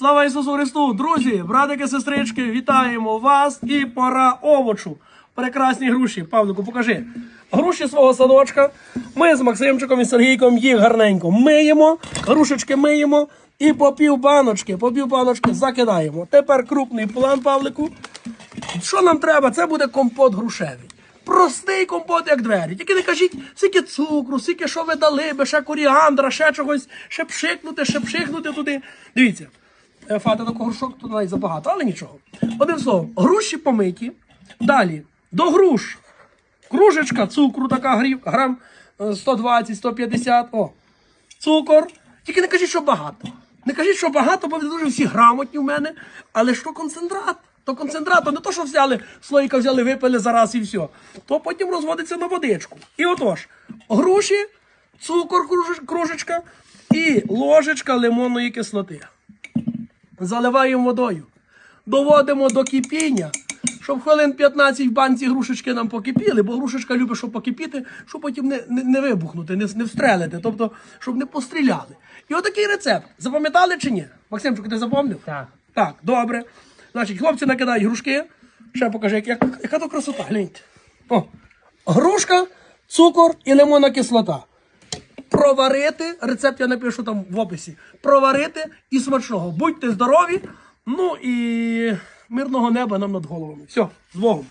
Слава Ісусу Христу! Друзі, братики, сестрички, вітаємо вас і пора овочу. Прекрасні груші. Павлику, покажи. Груші свого садочка. Ми з Максимчиком і Сергійком їх гарненько миємо, грушечки миємо і по пів баночки, по пів баночки закидаємо. Тепер крупний план, Павлику. Що нам треба? Це буде компот грушевий. Простий компот, як двері. Тільки не кажіть, скільки цукру, скільки що ви дали, би ще коріандра, ще чогось, ще пшикнути, ще пшикнути туди. Дивіться, е, фата до грушок тут навіть забагато, але нічого. Одним словом, груші помиті. Далі, до груш. Кружечка цукру, така грам е, 120-150. О, цукор. Тільки не кажіть, що багато. Не кажіть, що багато, бо ви дуже всі грамотні в мене. Але що концентрат? То концентрат, то не то, що взяли, слоїка взяли, випили зараз і все. То потім розводиться на водичку. І отож, груші, цукор, кружечка і ложечка лимонної кислоти. Заливаємо водою. Доводимо до кипіння, щоб хвилин 15 в банці грушечки нам покипіли, бо грушечка любить, щоб покипіти, щоб потім не, не, не вибухнути, не, не встрелити, тобто, щоб не постріляли. І отакий рецепт. Запам'ятали чи ні? Максимчик, ти запам'ятав? Так. Так, добре. Значить, хлопці накидають грушки. Ще покажи, як, як, яка то красота, гляньте. О, грушка, цукор і лимонна кислота. Проварити, рецепт я напишу там в описі. Проварити і смачного. Будьте здорові, ну і мирного неба нам над головами. Все, з Богом.